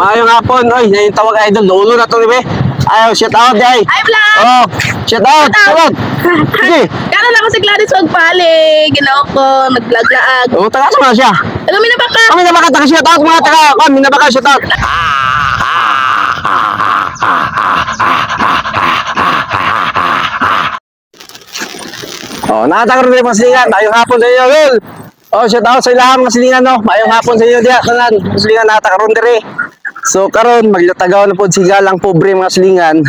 Maayong hapon, oy, yung tawag idol, lolo na to, di ba? Ayaw, shout out, ay. Hi, vlog! Oh, shout out, shout out. Sige. Kano lang ko si Gladys Magpali. Ginawa ko, nag-vlog-laag. Oh, taga sa mga siya. Ano, minaba ka? Kami na baka taga shout out, mga taga, kami na baka shout out. Oh, nakatagar rin mga silingan. Mayong hapon sa inyo, Lol. Oh, shout out sa ilahan mga silingan, no. Mayong hapon sa inyo diya, kanan. Mga silingan nakatagar diri. So karon maglatagaw na po sigal ang pobre mga silingan.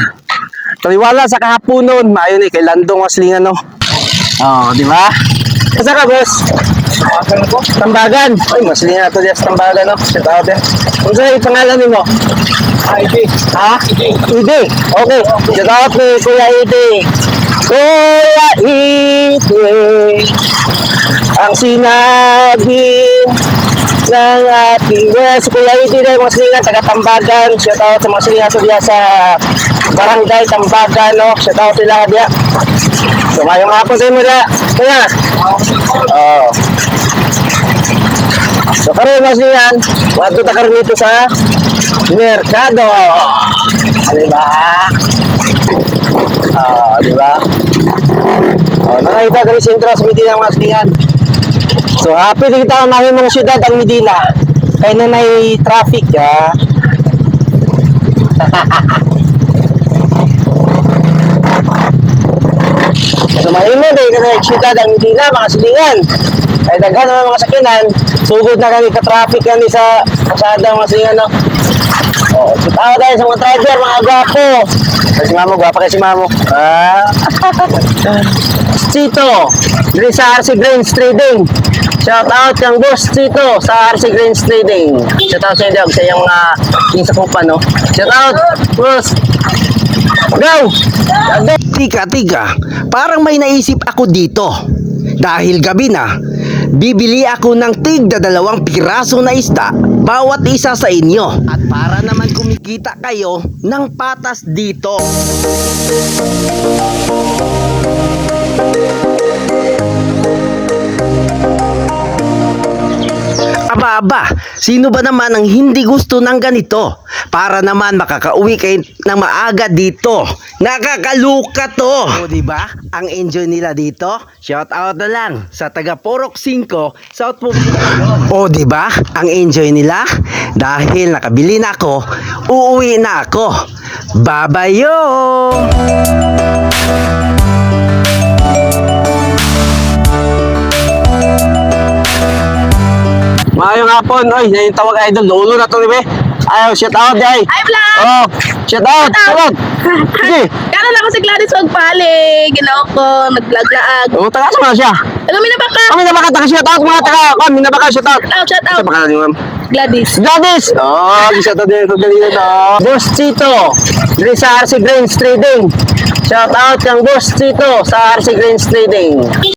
Taliwala sa kahaponon, maayo ni kay landong mga silingan, no. Oh, di ba? Kasa ka, boss? Tambagan. Ay, mas linya to diya sa tambagan, no? Shout out din. Kung sa'yo, pangalan ni mo? Ide. Ha? Ide. Okay. Shout out ni Kuya Ide. Kuya Ide. Ang sinabi ng ating yes, Kuya Ide na yung mga silingan, taga Tambagan. Shout out sa mga silingan diya sa Barangay Tambagan, no? Shout out sila diya. So, mayong hapon sa inyo diya. Kaya, Oo. So karon mas niyan, wato ta karon dito sa merkado. Di ba? Ah, di ba? Oh, nakita kami sa intro sa mas niyan. So happy din kita mahin mga syudad ang Medina. Kaya na may traffic ya. So mahimo din kami syudad ang Medina mga silingan. Ay daghan naman mga sakinan, sugod na kami ka-traffic kami sa kasada mga silingan no. Oh, so tao tayo sa mga driver, mga gwapo. Ay, si Mamo, gwapa kay si Mamo. Ah. Chito, diri sa RC Grains Trading. Shout out kang boss Chito sa RC Grains Trading. Shout out sa inyo sa iyong mga uh, sa kupa, no? Shout out, boss. Go! Go! Tika, tika, parang may naisip ako dito. Dahil gabi na, bibili ako ng tigda dalawang piraso na isda bawat isa sa inyo. At para naman kumikita kayo ng patas dito. Aba, aba, sino ba naman ang hindi gusto ng ganito? Para naman makakauwi kayo ng maaga dito. Nakakaluka to. O, di ba? Ang enjoy nila dito. Shout out na lang sa taga Porok 5, South Pupulo. O, di ba? Ang enjoy nila dahil nakabili na ako, uuwi na ako. Babayo! Maayong hapon, oy, yung tawag idol, lolo na to, di ba? Ayaw, shout out, ay. Hi, vlog! Oh, shout out, shout out. Sige. Kano lang ko si Gladys Magpali. Ginawa ko, nag-vlog-laag. Oh, taga sa mga siya. Ano, minaba ka? Kami na baka taga shout out, mga taga, kami na baka shout out. Shout out, shout Sa out. pangalan ma'am? Gladys. Gladys! Oh, shout out din, dali na Boss Chito, diri sa RC Grains Trading. Shout out kang Boss Chito sa RC Grains Trading.